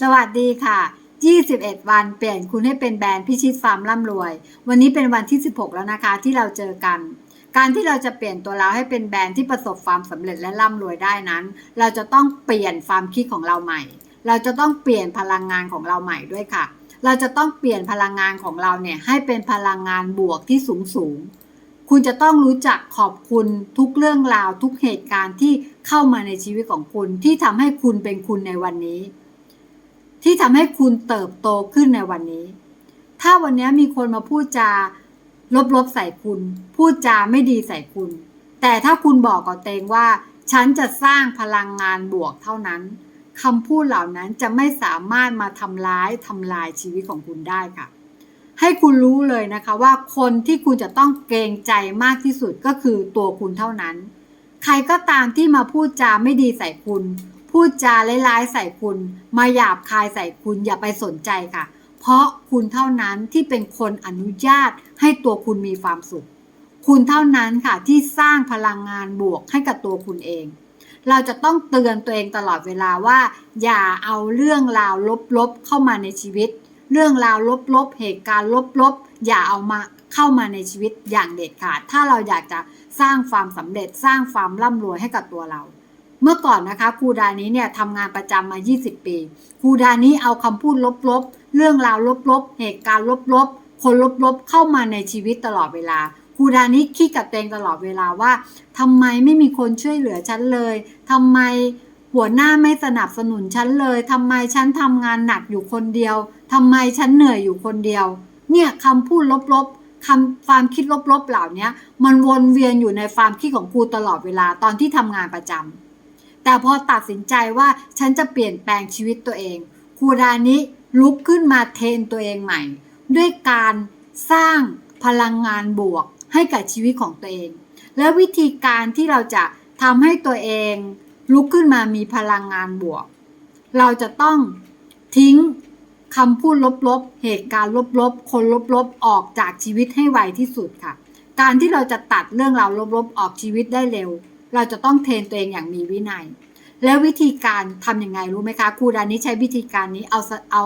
สวัสดีค่ะ 21 วันเปลี่ยนคุณให้เป็นแบรนด์พิชิตฟาร์มร่ำรวย วันนี้เป็นวันที่ 16 แล้วนะคะที่เราเจอกัน การที่เราจะเปลี่ยนตัวเราให้เป็นแบรนด์ที่ประสบความสำเร็จและร่ำรวยได้นั้น เราจะต้องเปลี่ยนความคิดของเราใหม่ เราจะต้องเปลี่ยนพลังงานของเราใหม่ด้วยค่ะ เราจะต้องเปลี่ยนพลังงานของเราเนี่ยให้เป็นพลังงานบวกที่สูงสูงคุณจะต้องรู้จักขอบคุณทุกเรื่องราวทุกเหตุการณ์ที่เข้ามาในชีวิตของคุณที่ทำให้คุณเป็นคุณในวันนี้ ที่ทำให้คุณเติบโตขึ้นในวันนี้ ถ้าวันนี้มีคนมาพูดจาลบๆใส่คุณ พูดจาไม่ดีใส่คุณ แต่ถ้าคุณบอกกับเตงว่า ฉันจะสร้างพลังงานบวกเท่านั้นคำพูดเหล่านั้นจะไม่สามารถมาทำร้ายทำลายชีวิตของคุณได้ค่ะ ให้คุณรู้เลยนะคะว่าคนที่คุณจะต้องเกรงใจมากที่สุดก็คือตัวคุณเท่านั้น ใครก็ตามที่มาพูดจาไม่ดีใส่คุณ พูดจาร้ายๆใส่คุณ มาหยาบคายใส่คุณอย่าไปสนใจค่ะ เพราะคุณเท่านั้นที่เป็นคนอนุญาตให้ตัวคุณมีความสุข คุณเท่านั้นค่ะที่สร้างพลังงานบวกให้กับตัวคุณเอง เราจะต้องเตือนตัวเองตลอดเวลาว่า อย่าเอาเรื่องราวลบๆเข้ามาในชีวิต เรื่องราวลบๆเหตุการณ์ลบๆอย่าเอามาเข้ามาในชีวิตอย่างเด็ดขาด ถ้าเราอยากจะสร้างความสำเร็จสร้างความร่ำรวยให้กับตัวเรา เมื่อก่อนนะคะครูดานี้เนี่ยทำงานประจำมา 20 ปีครูดานี้เอาคำพูดลบๆ เรื่องราวลบๆ เหตุการณ์ลบๆ คนลบๆ เข้ามาในชีวิตตลอดเวลาครูดานี้คิดกับตัวเองตลอดเวลาว่าทำไมไม่มีคนช่วยเหลือฉันเลยทำไมหัวหน้าไม่สนับสนุนฉันเลยทำไมฉันทำงานหนักอยู่คนเดียวทำไมฉันเหนื่อยอยู่คนเดียว เนี่ยคำพูดลบๆคำความคิดลบๆเหล่านี้มันวนเวียนอยู่ในความคิดของครูตลอดเวลาตอนที่ทำงานประจำ แต่พอตัดสินใจว่าฉันจะเปลี่ยนแปลงชีวิตตัวเองครูดานี้ลุกขึ้นมาเทรนตัวเองใหม่ ด้วยการสร้างพลังงานบวกให้กับชีวิตของตัวเอง และวิธีการที่เราจะทำให้ตัวเองลุกขึ้นมามีพลังงานบวก เราจะต้องทิ้งคำพูดลบๆ เหตุการณ์ลบๆ คนลบๆ ออกจากชีวิตให้ไวที่สุดค่ะ การที่เราจะตัดเรื่องราวลบๆ ออกชีวิตได้เร็ว เราจะต้องเทรนตัวเองอย่างมีวินัย แล้ววิธีการทำยังไงรู้ไหมคะครูดานี้ใช้วิธีการนี้เอาเอา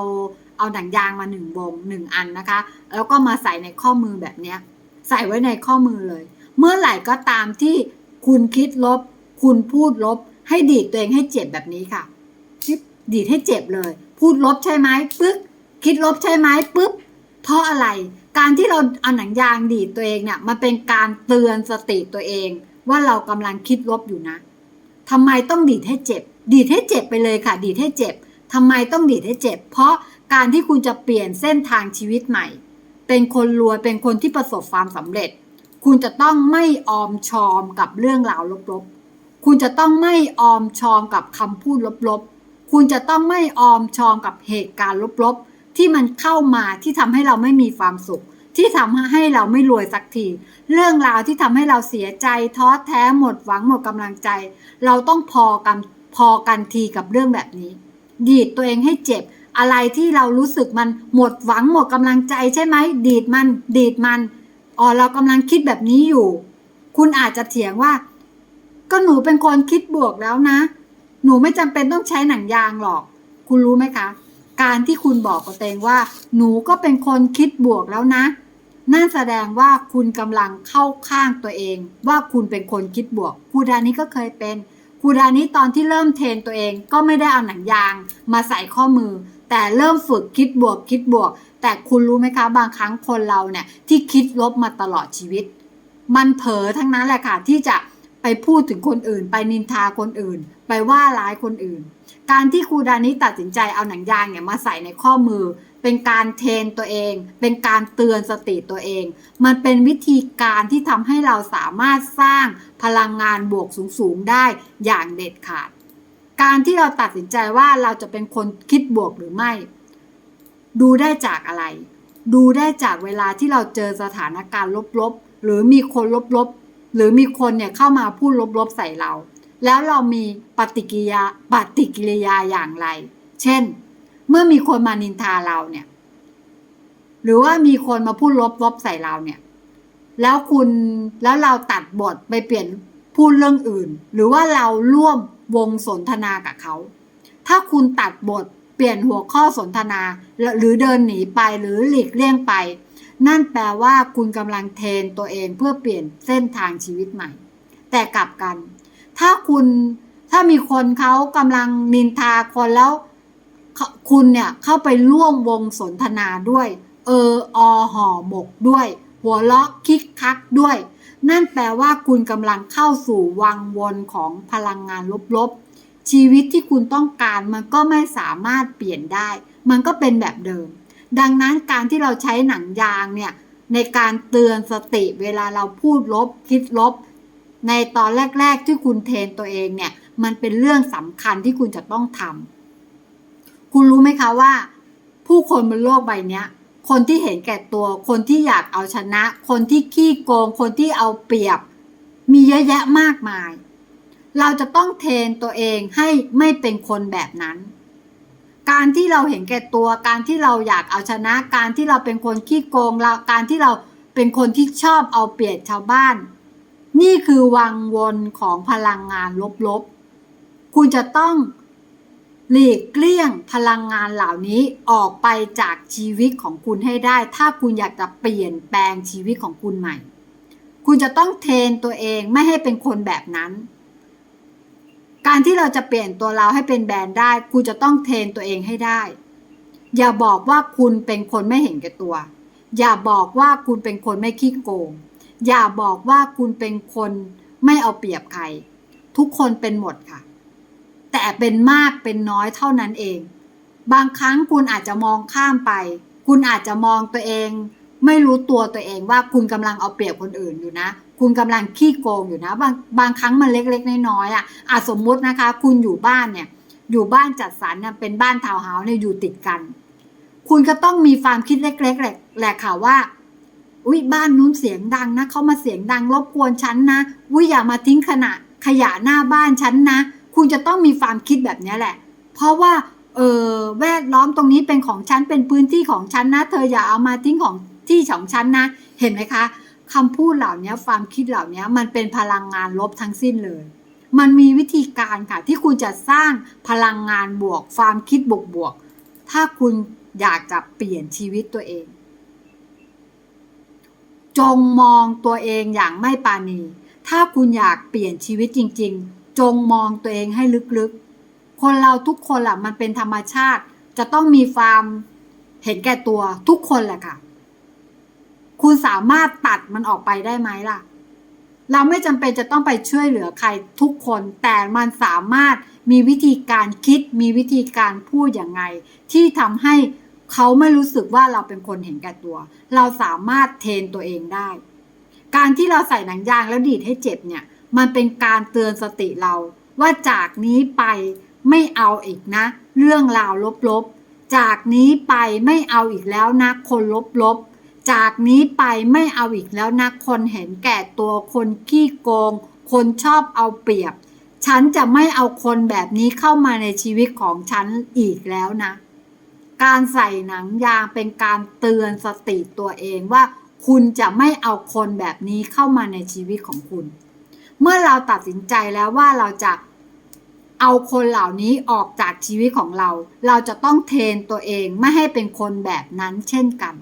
เอาหนังยางมาหนึ่งวงหนึ่งอันนะคะ แล้วก็มาใส่ในข้อมือแบบเนี้ยใส่ไว้ในข้อมือเลย เมื่อไหร่ก็ตามที่คุณคิดลบ คุณพูดลบ ให้ดีดตัวเองให้เจ็บแบบนี้ค่ะดีดให้เจ็บเลย พูดลบใช่ไหมปึ๊กคิดลบใช่ไหมปึ๊บเพราะอะไร การที่เราเอาหนังยางดีดตัวเองเนี่ยมันเป็นการเตือนสติตัวเอง ว่าเรากำลังคิดลบอยู่นะทำไมต้องดีดให้เจ็บ ดีดให้เจ็บไปเลยค่ะ ดีดให้เจ็บทำไมต้องดีดให้เจ็บ เพราะการที่คุณจะเปลี่ยนเส้นทางชีวิตใหม่ เป็นคนรวยเป็นคนที่ประสบความสำเร็จ คุณจะต้องไม่ออมชอมกับเรื่องราวลบๆ คุณจะต้องไม่ออมชอมกับคำพูดลบๆ คุณจะต้องไม่ออมชอมกับเหตุการณ์ลบๆ ที่มันเข้ามาที่ทำให้เราไม่มีความสุข ที่ทำให้เราไม่รวยสักที เรื่องราวที่ทำให้เราเสียใจท้อแท้หมดหวังหมดกำลังใจ เราต้องพอกันพอกันทีกับเรื่องแบบนี้ ดีดตัวเองให้เจ็บ อะไรที่เรารู้สึกมันหมดหวังหมดกำลังใจใช่ไหม ดีดมัน ดีดมันอ๋อเรากำลังคิดแบบนี้อยู่ คุณอาจจะเถียงว่า ก็หนูเป็นคนคิดบวกแล้วนะ หนูไม่จำเป็นต้องใช้หนังยางหรอก คุณรู้ไหมคะ การที่คุณบอกกับตัวเองว่า หนูก็เป็นคนคิดบวกแล้วนะ นั่นแสดงว่าคุณกำลังเข้าข้างตัวเอง ว่าคุณเป็นคนคิดบวกครูดานี้ก็เคยเป็นครูดานี้ตอนที่เริ่มเทรนตัวเองก็ไม่ได้เอาหนังยางมาใส่ข้อมือ แต่เริ่มฝึกคิดบวกคิดบวก แต่คุณรู้ไหมคะบางครั้งคนเราเนี่ยที่คิดลบมาตลอดชีวิต มันเผลอทั้งนั้นแหละค่ะที่จะไปพูดถึงคนอื่น ไปนินทาคนอื่น ไปว่าร้ายคนอื่น การที่ครูดานี้ตัดสินใจเอาหนังยางเนี่ยมาใส่ในข้อมือ เป็นการเทรนตัวเอง เป็นการเตือนสติตัวเอง มันเป็นวิธีการที่ทำให้เราสามารถสร้างพลังงานบวกสูงๆได้อย่างเด็ดขาด การที่เราตัดสินใจว่าเราจะเป็นคนคิดบวกหรือไม่ ดูได้จากอะไร ดูได้จากเวลาที่เราเจอสถานการณ์ลบๆ หรือมีคนลบๆ หรือมีคนเนี่ยเข้ามาพูดลบๆใส่เรา แล้วเรามีปฏิกิริยาปฏิกิริยาอย่างไร เช่น เมื่อมีคนมานินทาเราเนี่ย หรือว่ามีคนมาพูดลบๆใส่เราเนี่ย แล้วคุณแล้วเราตัดบทไปเปลี่ยนพูดเรื่องอื่น หรือว่าเราร่วมวงสนทนากับเขา ถ้าคุณตัดบทเปลี่ยนหัวข้อสนทนาหรือเดินหนีไปหรือหลีกเลี่ยงไป นั่นแปลว่าคุณกำลังเทรนตัวเองเพื่อเปลี่ยนเส้นทางชีวิตใหม่ แต่กลับกัน ถ้าคุณถ้ามีคนเขากำลังนินทาคนแล้ว คุณเนี่ยเข้าไปร่วมวงสนทนาด้วย เอออห่อหมกด้วย หัวเราะคิกคักด้วย นั่นแปลว่าคุณกำลังเข้าสู่วังวนของพลังงานลบๆ ชีวิตที่คุณต้องการมันก็ไม่สามารถเปลี่ยนได้ มันก็เป็นแบบเดิม ดังนั้นการที่เราใช้หนังยางเนี่ยในการเตือนสติเวลาเราพูดลบคิดลบ ในตอนแรก ๆ ที่คุณเทรนตัวเองเนี่ย มันเป็นเรื่องสำคัญที่คุณจะต้องทำคุณรู้ไหมคะว่า ผู้คนบนโลกใบนี้คนที่เห็นแก่ตัว คนที่อยากเอาชนะ คนที่ขี้โกง คนที่เอาเปรียบ มีเยอะแยะมากมาย เราจะต้องเทรนตัวเองให้ไม่เป็นคนแบบนั้น การที่เราเห็นแก่ตัว การที่เราอยากเอาชนะ การที่เราเป็นคนขี้โกงเราการที่เราเป็นคนที่ชอบเอาเปรียบชาวบ้าน นี่คือวังวนของพลังงานลบๆ คุณจะต้องหลีกเลี่ยงพลังงานเหล่านี้ออกไปจากชีวิตของคุณให้ได้ ถ้าคุณอยากจะเปลี่ยนแปลงชีวิตของคุณใหม่ คุณจะต้องเทรนตัวเองไม่ให้เป็นคนแบบนั้น การที่เราจะเปลี่ยนตัวเราให้เป็นแบรนด์ได้ คุณจะต้องเทรนตัวเองให้ได้ อย่าบอกว่าคุณเป็นคนไม่เห็นแก่ตัว อย่าบอกว่าคุณเป็นคนไม่ขี้โกง อย่าบอกว่าคุณเป็นคนไม่เอาเปรียบใคร ทุกคนเป็นหมดค่ะ แต่เป็นมากเป็นน้อยเท่านั้นเอง บางครั้งคุณอาจจะมองข้ามไป คุณอาจจะมองตัวเอง ไม่รู้ตัวตัวเองว่าคุณกำลังเอาเปรียบคนอื่นอยู่นะ คุณกำลังขี้โกงอยู่นะ บางบางครั้งมันเล็กๆน้อยๆอะอาสมมุตินะคะ คุณอยู่บ้านเนี่ย อยู่บ้านจัดสรรเนี่ยเป็นบ้านทาวน์เฮาส์เนี่ยอยู่ติดกัน คุณก็ต้องมีความคิดเล็กๆแหละแหละค่ะว่า อุ้ยบ้านนู้นเสียงดังนะเขามาเสียงดังรบกวนฉันนะอุ้ยอย่ามาทิ้งขณะขยะหน้าบ้านฉันนะ คุณจะต้องมีความคิดแบบนี้แหละ เพราะว่าเออแวดล้อมตรงนี้เป็นของฉันเป็นพื้นที่ของฉันนะ เธออย่าเอามาทิ้งของที่ของฉันนะ เห็นไหมคะคำพูดเหล่านี้ความคิดเหล่านี้มันเป็นพลังงานลบทั้งสิ้นเลย มันมีวิธีการค่ะที่คุณจะสร้างพลังงานบวก ความคิดบวกบวกถ้าคุณอยากจะเปลี่ยนชีวิตตัวเอง จงมองตัวเองอย่างไม่ปาณี ถ้าคุณอยากเปลี่ยนชีวิตจริง ๆ จงมองตัวเองให้ลึกๆ คนเราทุกคนแหละมันเป็นธรรมชาติ จะต้องมีความเห็นแก่ตัวทุกคนแหละค่ะ คุณสามารถตัดมันออกไปได้ไหมล่ะ เราไม่จำเป็นจะต้องไปช่วยเหลือใครทุกคน แต่มันสามารถมีวิธีการคิด มีวิธีการพูดอย่างไง ที่ทำให้ เขาไม่รู้สึกว่าเราเป็นคนเห็นแก่ตัว เราสามารถเทรนตัวเองได้ การที่เราใส่หนังยางแล้วดีดให้เจ็บเนี่ย มันเป็นการเตือนสติเรา ว่าจากนี้ไปไม่เอาอีกนะ เรื่องราวลบๆ จากนี้ไปไม่เอาอีกแล้วนะคนลบๆ จากนี้ไปไม่เอาอีกแล้วนะคนเห็นแก่ตัวคนขี้โกง คนชอบเอาเปรียบ ฉันจะไม่เอาคนแบบนี้เข้ามาในชีวิตของฉันอีกแล้วนะ การใส่หนังยางเป็นการเตือนสติตัวเองว่า คุณจะไม่เอาคนแบบนี้เข้ามาในชีวิตของคุณ เมื่อเราตัดสินใจแล้วว่าเราจะเอาคนเหล่านี้ออกจากชีวิตของเรา เราจะต้องเทรนตัวเองไม่ให้เป็นคนแบบนั้นเช่นกัน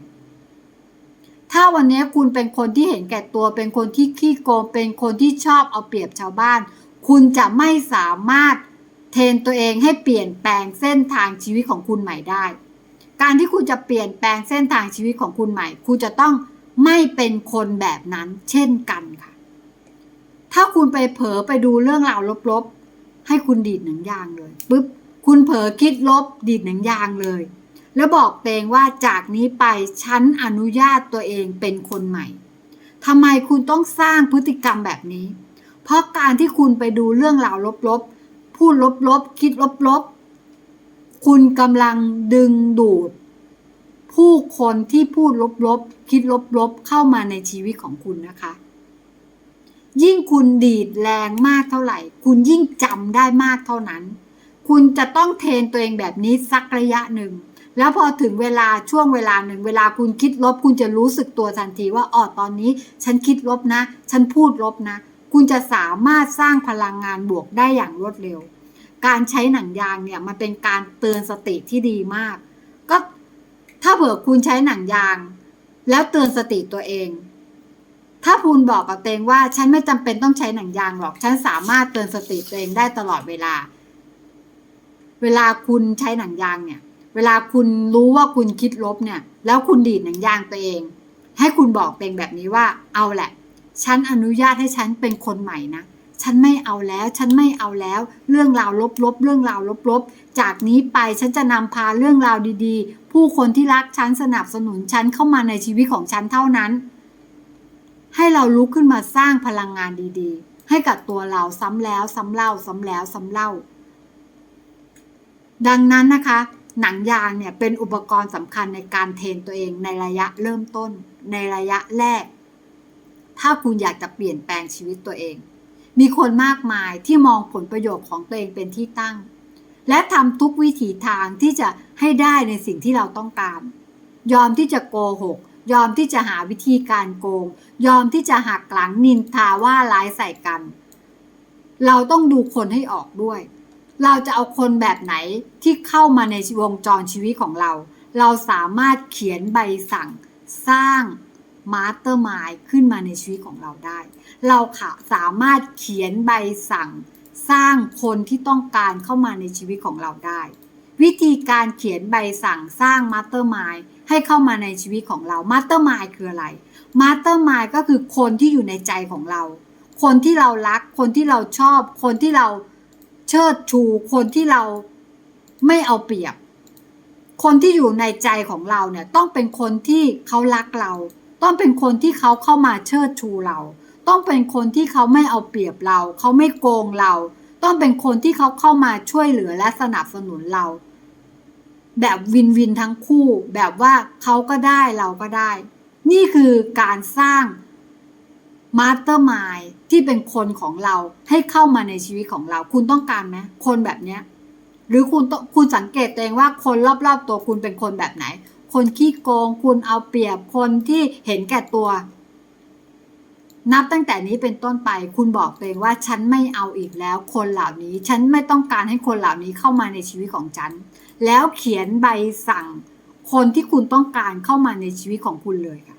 ถ้าวันนี้คุณเป็นคนที่เห็นแก่ตัว เป็นคนที่ขี้โกง เป็นคนที่ชอบเอาเปรียบชาวบ้าน คุณจะไม่สามารถเทรนตัวเองให้เปลี่ยนแปลงเส้นทางชีวิตของคุณใหม่ได้ การที่คุณจะเปลี่ยนแปลงเส้นทางชีวิตของคุณใหม่ คุณจะต้องไม่เป็นคนแบบนั้นเช่นกันค่ะ ถ้าคุณไปเผลอไปดูเรื่องราวลบๆ ให้คุณดีดหนังยางเลยปุ๊บคุณเผลอคิดลบดีดหนังยางเลย แล้วบอกตัวเองว่าจากนี้ไปฉันอนุญาตตัวเองเป็นคนใหม่ทำไมคุณต้องสร้างพฤติกรรมแบบนี้ เพราะการที่คุณไปดูเรื่องราวลบๆ พูดลบๆ คิดลบๆ คุณกำลังดึงดูด ผู้คนที่พูดลบๆ คิดลบๆ เข้ามาในชีวิตของคุณนะคะ ยิ่งคุณดีดแรงมากเท่าไหร่ คุณยิ่งจำได้มากเท่านั้น คุณจะต้องเทรนตัวเองแบบนี้สักระยะหนึ่ง แล้วพอถึงเวลาช่วงเวลาหนึ่ง เวลาคุณคิดลบ คุณจะรู้สึกตัวทันทีว่าอ๋อตอนนี้ ฉันคิดลบนะ ฉันพูดลบนะ คุณจะสามารถสร้างพลังงานบวกได้อย่างรวดเร็ว การใช้หนังยางเนี่ยมันเป็นการเตือนสติที่ดีมาก ก็ถ้าเผื่อคุณใช้หนังยาง แล้วเตือนสติตัวเอง ถ้าคุณบอกกับตัวเองว่าฉันไม่จำเป็นต้องใช้หนังยางหรอก ฉันสามารถเตือนสติตัวเองได้ตลอดเวลา เวลาคุณใช้หนังยางเนี่ย เวลาคุณรู้ว่าคุณคิดลบเนี่ย แล้วคุณดีดหนังยางตัวเอง ให้คุณบอกตัวเองแบบนี้ว่า เอาแหละ ฉันอนุญาตให้ฉันเป็นคนใหม่นะ ฉันไม่เอาแล้ว ฉันไม่เอาแล้ว เรื่องราวลบๆ เรื่องราวลบๆ จากนี้ไปฉันจะนำพาเรื่องราวดีๆ ผู้คนที่รักฉันสนับสนุนฉันเข้ามาในชีวิตของฉันเท่านั้น ให้เราลุกขึ้นมาสร้างพลังงานดีๆ ให้กับตัวเราซ้ำแล้วซ้ำเล่าซ้ำแล้วซ้ำเล่า ดังนั้นนะคะ หนังยางเนี่ยเป็นอุปกรณ์สำคัญในการเทรนตัวเองในระยะเริ่มต้น ในระยะแรกถ้าคุณอยากจะเปลี่ยนแปลงชีวิตตัวเอง มีคนมากมายที่มองผลประโยชน์ของตัวเองเป็นที่ตั้ง และทำทุกวิถีทางที่จะให้ได้ในสิ่งที่เราต้องการ ยอมที่จะโกหก ยอมที่จะหาวิธีการโกง ยอมที่จะหักหลังนินทาว่าร้ายใส่กัน เราต้องดูคนให้ออกด้วย เราจะเอาคนแบบไหนที่เข้ามาในวงจรชีวิตของเรา เราสามารถเขียนใบสั่ง สร้าง มาสเตอร์มายขึ้นมาในชีวิตของเราได้ เราค่ะสามารถเขียนใบสั่งสร้างคนที่ต้องการเข้ามาในชีวิตของเราได้ วิธีการเขียนใบสั่งสร้างมาสเตอร์มายให้เข้ามาในชีวิตของเรามาสเตอร์มายคืออะไรมาสเตอร์มายก็คือคนที่อยู่ในใจของเรา คนที่เรารัก คนที่เราชอบ คนที่เราเชิดชู คนที่เราไม่เอาเปรียบ คนที่อยู่ในใจของเราเนี่ยต้องเป็นคนที่เขารักเรา ต้องเป็นคนที่เขาเข้ามาเชิดชูเรา ต้องเป็นคนที่เขาไม่เอาเปรียบเรา เขาไม่โกงเรา ต้องเป็นคนที่เขาเข้ามาช่วยเหลือและสนับสนุนเรา แบบวินวินทั้งคู่ แบบว่าเขาก็ได้เราก็ได้ นี่คือการสร้างมาสเตอร์มายที่เป็นคนของเราให้เข้ามาในชีวิตของเรา คุณต้องการไหมคนแบบเนี้ยหรือคุณคุณสังเกตตัวเองว่าคนรอบๆตัวคุณเป็นคนแบบไหน คนขี้โกง คุณเอาเปรียบคนที่เห็นแก่ตัว นับตั้งแต่นี้เป็นต้นไป คุณบอกตัวเองว่าฉันไม่เอาอีกแล้ว คนเหล่านี้ ฉันไม่ต้องการให้คนเหล่านี้เข้ามาในชีวิตของฉัน แล้วเขียนใบสั่ง คนที่คุณต้องการเข้ามาในชีวิตของคุณเลยค่ะ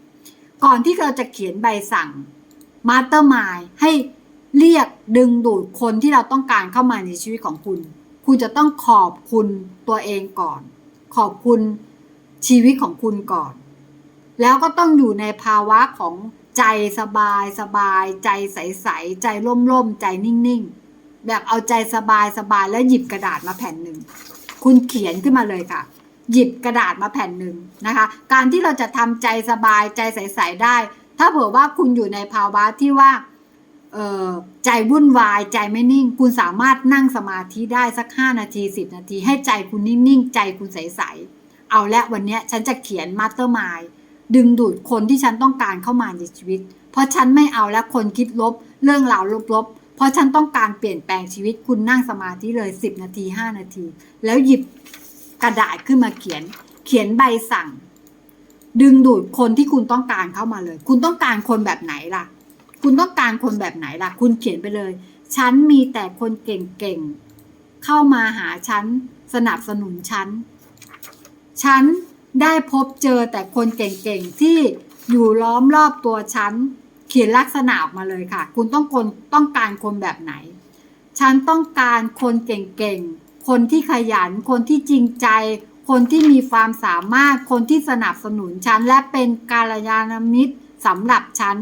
ก่อนที่เราจะเขียนใบสั่งมาสเตอร์มายให้เรียกดึงดูดคนที่เราต้องการเข้ามาในชีวิตของคุณ คุณจะต้องขอบคุณตัวเองก่อน ขอบคุณ ชีวิตของคุณก่อน แล้วก็ต้องอยู่ในภาวะของใจสบายสบาย ใจใสใสใจร่มร่มใจนิ่งๆ แบบเอาใจสบายสบายแล้วหยิบกระดาษมาแผ่นหนึ่ง คุณเขียนขึ้นมาเลยค่ะ หยิบกระดาษมาแผ่นหนึ่งนะคะ การที่เราจะทำใจสบายใจใสๆได้ ถ้าเผื่อว่าคุณอยู่ในภาวะที่ว่าเใจวุ่นวายใจไม่นิ่ง คุณสามารถนั่งสมาธิได้สัก 5 นาที 10 นาที ให้ใจคุณนิ่ง ๆ ใจคุณใสๆ เอาละวันนี้ฉันจะเขียนมาสเตอร์มายดึงดูดคนที่ฉันต้องการเข้ามาในชีวิต เพราะฉันไม่เอาแล้วคนคิดลบ เรื่องราวลบๆ เพราะฉันต้องการเปลี่ยนแปลงชีวิตคุณนั่งสมาธิเลย 10 นาที 5 นาที แล้วหยิบกระดาษขึ้นมาเขียน เขียนใบสั่ง ดึงดูดคนที่คุณต้องการเข้ามาเลย คุณต้องการคนแบบไหนล่ะ คุณต้องการคนแบบไหนล่ะ คุณเขียนไปเลย ฉันมีแต่คนเก่งๆเข้ามาหาฉันสนับสนุนฉัน ฉันได้พบเจอแต่คนเก่งๆ ที่อยู่ล้อมรอบตัวฉัน เขียนลักษณะออกมาเลยค่ะ คุณต้องคนต้องการคนแบบไหน ฉันต้องการคนเก่งๆ คนที่ขยัน คนที่จริงใจ คนที่มีความสามารถ คนที่สนับสนุนฉัน และเป็นกาลยานมิตรสำหรับฉัน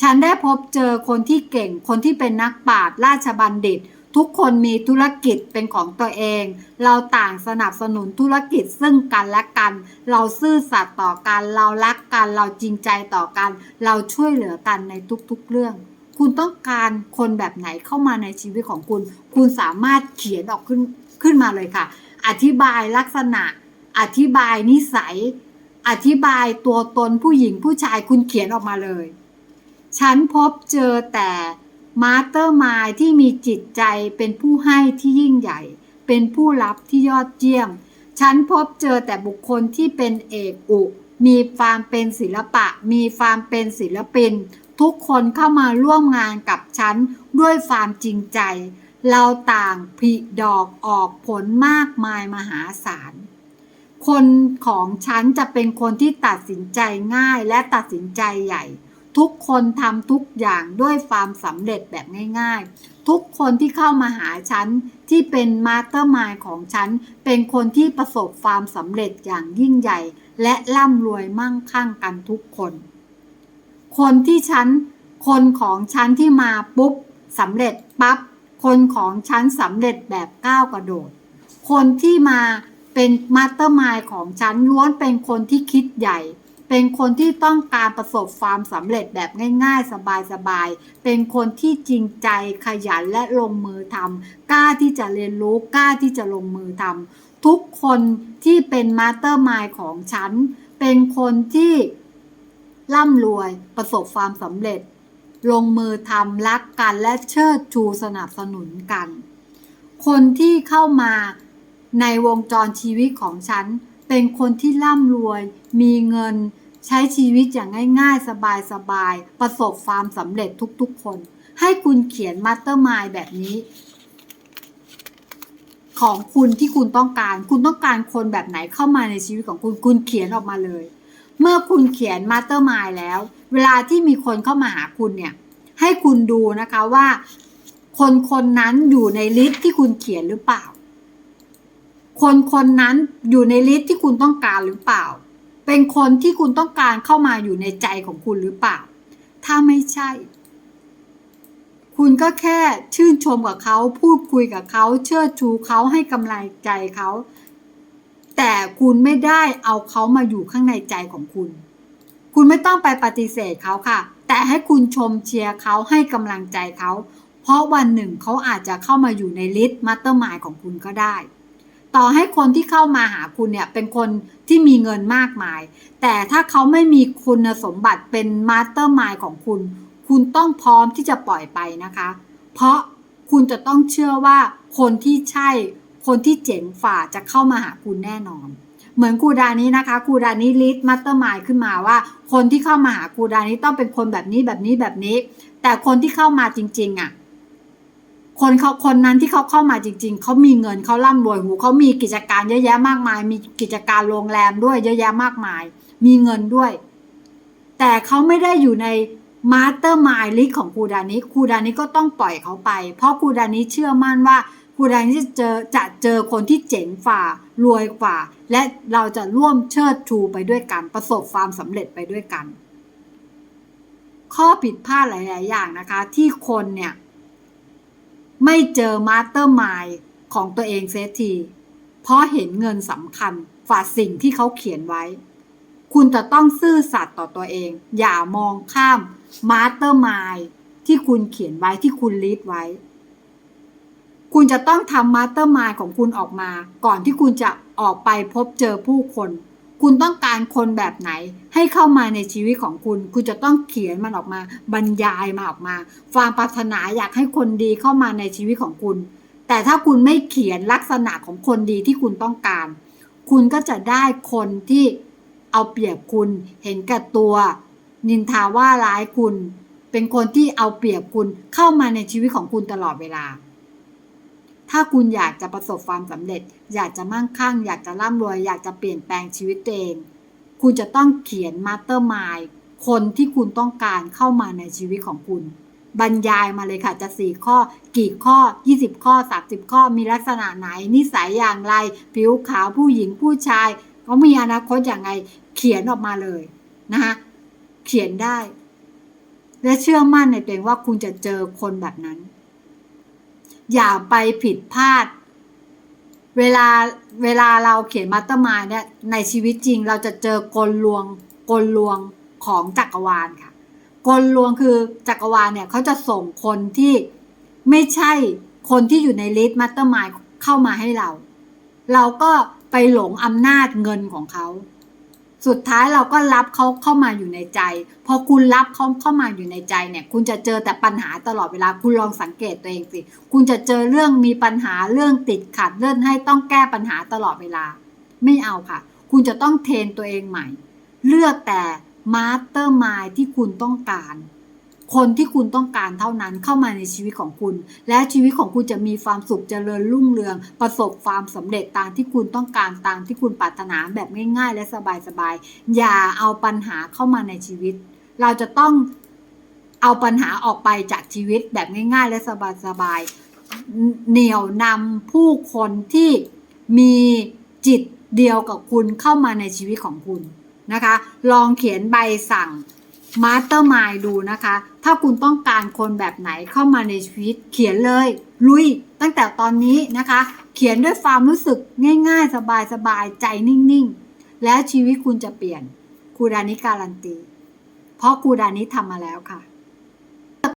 ฉันได้พบเจอคนที่เก่ง คนที่เป็นนักปราชญ์ราชบัณฑิต ทุกคนมีธุรกิจเป็นของตัวเอง เราต่างสนับสนุนธุรกิจซึ่งกันและกัน เราซื่อสัตย์ต่อกัน เรารักกัน เราจริงใจต่อกัน เราช่วยเหลือกันในทุกๆเรื่อง คุณต้องการคนแบบไหนเข้ามาในชีวิตของคุณ คุณสามารถเขียนออกขึ้นขึ้นมาเลยค่ะ อธิบายลักษณะ อธิบายนิสัย อธิบายตัวตนผู้หญิงผู้ชายคุณเขียนออกมาเลย ฉันพบเจอแต่ มาสเตอร์มายที่มีจิตใจเป็นผู้ให้ที่ยิ่งใหญ่ เป็นผู้รับที่ยอดเยี่ยม ฉันพบเจอแต่บุคคลที่เป็นเอกอุ มีความเป็นศิลปะ มีความเป็นศิลปิน ทุกคนเข้ามาร่วมงานกับฉันด้วยความจริงใจ เราต่างผลิดอกออกผลมากมายมหาศาลคนของฉันจะเป็นคนที่ตัดสินใจง่ายและตัดสินใจใหญ่ ทุกคนทำทุกอย่างด้วยความสำเร็จแบบง่าย ๆ ทุกคนที่เข้ามาหาฉันที่เป็นมาสเตอร์มายของฉัน เป็นคนที่ประสบความสำเร็จอย่างยิ่งใหญ่ และร่ำรวยมั่งคั่งกันทุกคน คนที่ฉัน คนของฉันที่มาปุ๊บสำเร็จปั๊บคนของฉันสำเร็จแบบก้าวกระโดด คนที่มาเป็นมาสเตอร์มายของฉันล้วนเป็นคนที่คิดใหญ่ เป็นคนที่ต้องการประสบความสำเร็จแบบง่าย ๆ สบายๆ เป็นคนที่จริงใจขยันและลงมือทำกล้าที่จะเรียนรู้กล้าที่จะลงมือทำทุกคนที่เป็นมาสเตอร์มายของฉัน เป็นคนที่ร่ำรวยประสบความสำเร็จ ลงมือทำรักกันและเชิดชูสนับสนุนกัน คนที่เข้ามาในวงจรชีวิตของฉัน เป็นคนที่ร่ำรวย มีเงิน ใช้ชีวิตอย่างง่ายๆ สบายๆ ประสบความสำเร็จทุกๆคน ให้คุณเขียนมาสเตอร์มายแบบนี้ ของคุณที่คุณต้องการ คุณต้องการคนแบบไหนเข้ามาในชีวิตของคุณคุณเขียนออกมาเลย เมื่อคุณเขียนมาสเตอร์มายแล้ว เวลาที่มีคนเข้ามาหาคุณเนี่ย ให้คุณดูนะคะว่า คนคนนั้นอยู่ในลิสต์ที่คุณเขียนหรือเปล่า คนคนนั้นอยู่ในลิสต์ที่คุณต้องการหรือเปล่า เป็นคนที่คุณต้องการเข้ามาอยู่ในใจของคุณหรือเปล่า ถ้าไม่ใช่ คุณก็แค่ชื่นชมกับเขาพูดคุยกับเขา เชิดชูเขาให้กำลังใจเขา แต่คุณไม่ได้เอาเขามาอยู่ข้างในใจของคุณ คุณไม่ต้องไปปฏิเสธเขาค่ะ แต่ให้คุณชมเชียร์เขาให้กำลังใจเขา เพราะวันหนึ่งเขาอาจจะเข้ามาอยู่ในลิสต์มาสเตอร์มายของคุณก็ได้ ต่อให้คนที่เข้ามาหาคุณเนี่ยเป็นคนที่มีเงินมากมาย แต่ถ้าเขาไม่มีคุณสมบัติเป็นมาสเตอร์มายของคุณ คุณต้องพร้อมที่จะปล่อยไปนะคะ เพราะคุณจะต้องเชื่อว่าคนที่ใช่ คนที่เจ๋งฝ่าจะเข้ามาหาคุณแน่นอน เหมือนครูดานี้นะคะครูดานี้ลิสมาสเตอร์มายขึ้นมาว่า คนที่เข้ามาหาครูดานี้ต้องเป็นคนแบบนี้แบบนี้แบบนี้ แต่คนที่เข้ามาจริงๆอะ คนเขาคนนั้นที่เขาเข้ามาจริง ๆ เขามีเงินเขาร่ำรวยหูเขามีกิจการเยอะแยะมากมาย มีกิจการโรงแรมด้วยเยอะแยะมากมาย มีเงินด้วย แต่เขาไม่ได้อยู่ในมาสเตอร์มายลิสของครูดานี้ครูดานี้ก็ต้องปล่อยเขาไป เพราะครูดานี้เชื่อมั่นว่าครูดานี้จะเจอจะเจอคนที่เจ๋งฝ่ารวยกว่า และเราจะร่วมเชิดชูไปด้วยกัน ประสบความสำเร็จไปด้วยกัน ข้อผิดพลาดหลาย ๆ อย่างนะคะ ที่คนเนี่ย ไม่เจอมาสเตอร์มายของตัวเองเซที เพราะเห็นเงินสำคัญฝ่าสิ่งที่เขาเขียนไว้ คุณจะต้องซื่อสัตย์ต่อตัวเอง อย่ามองข้ามมาสเตอร์มายที่คุณเขียนไว้ที่คุณลิสไว้ คุณจะต้องทำมาสเตอร์มายของคุณออกมา ก่อนที่คุณจะออกไปพบเจอผู้คน คุณต้องการคนแบบไหน ให้เข้ามาในชีวิตของคุณ คุณจะต้องเขียนมันออกมา บรรยายมาออกมาความปรารถนาอยากให้คนดีเข้ามาในชีวิตของคุณ แต่ถ้าคุณไม่เขียนลักษณะของคนดีที่คุณต้องการ คุณก็จะได้คนที่เอาเปรียบคุณ เห็นแก่ตัว นินทาว่าร้ายคุณ เป็นคนที่เอาเปรียบคุณเข้ามาในชีวิตของคุณตลอดเวลา ถ้าคุณอยากจะประสบความสำเร็จ อยากจะมั่งคั่ง อยากจะร่ำรวย อยากจะเปลี่ยนแปลงชีวิตตัวเอง คุณจะต้องเขียนมาสเตอร์มายคนที่คุณต้องการเข้ามาในชีวิตของคุณ บรรยายมาเลยค่ะจะสี่ข้อ กี่ข้อ 20 ข้อ 30 ข้อ มีลักษณะไหน นิสัยอย่างไร ผิวขาวผู้หญิงผู้ชายเขามีอนาคตอย่างไรเขียนออกมาเลยนะคะเขียนได้ และเชื่อมั่นในตัวเองว่าคุณจะเจอคนแบบนั้น อย่าไปผิดพลาด เวลาเวลาเราเขียนมาสเตอร์มายเนี่ยในชีวิตจริงเราจะเจอกลลวงกลลวงของจักรวาลค่ะ กลลวงคือจักรวาลเนี่ยเขาจะส่งคนที่ไม่ใช่คนที่อยู่ในลิสต์มาสเตอร์มายเข้ามาให้เรา เราก็ไปหลงอำนาจเงินของเขา สุดท้ายเราก็รับเขาเข้ามาอยู่ในใจ พอคุณรับเขาเข้ามาอยู่ในใจเนี่ย คุณจะเจอแต่ปัญหาตลอดเวลาคุณลองสังเกตตัวเองสิ คุณจะเจอเรื่องมีปัญหาเรื่องติดขัดเรื่องให้ต้องแก้ปัญหาตลอดเวลา ไม่เอาค่ะ คุณจะต้องเทรนตัวเองใหม่ เลือกแต่มาสเตอร์มายที่คุณต้องการ คนที่คุณต้องการเท่านั้นเข้ามาในชีวิตของคุณ และชีวิตของคุณจะมีความสุขเจริญรุ่งเรือง ประสบความสำเร็จตามที่คุณต้องการตามที่คุณปรารถนาแบบง่าย ๆ และสบายๆอย่าเอาปัญหาเข้ามาในชีวิต เราจะต้องเอาปัญหาออกไปจากชีวิตแบบง่าย ๆ และสบายๆเหนี่ยวนำผู้คนที่มีจิตเดียวกับคุณเข้ามาในชีวิตของคุณนะคะ ลองเขียนใบสั่งมาสเตอร์มายดูนะคะ ถ้าคุณต้องการคนแบบไหนเข้ามาในชีวิต เขียนเลย ลุย ตั้งแต่ตอนนี้นะคะ เขียนด้วยความรู้สึกง่ายๆ สบายๆ ใจนิ่งๆ แล้วชีวิตคุณจะเปลี่ยนครูดานิการันตี เพราะครูดานิทำมาแล้วค่ะ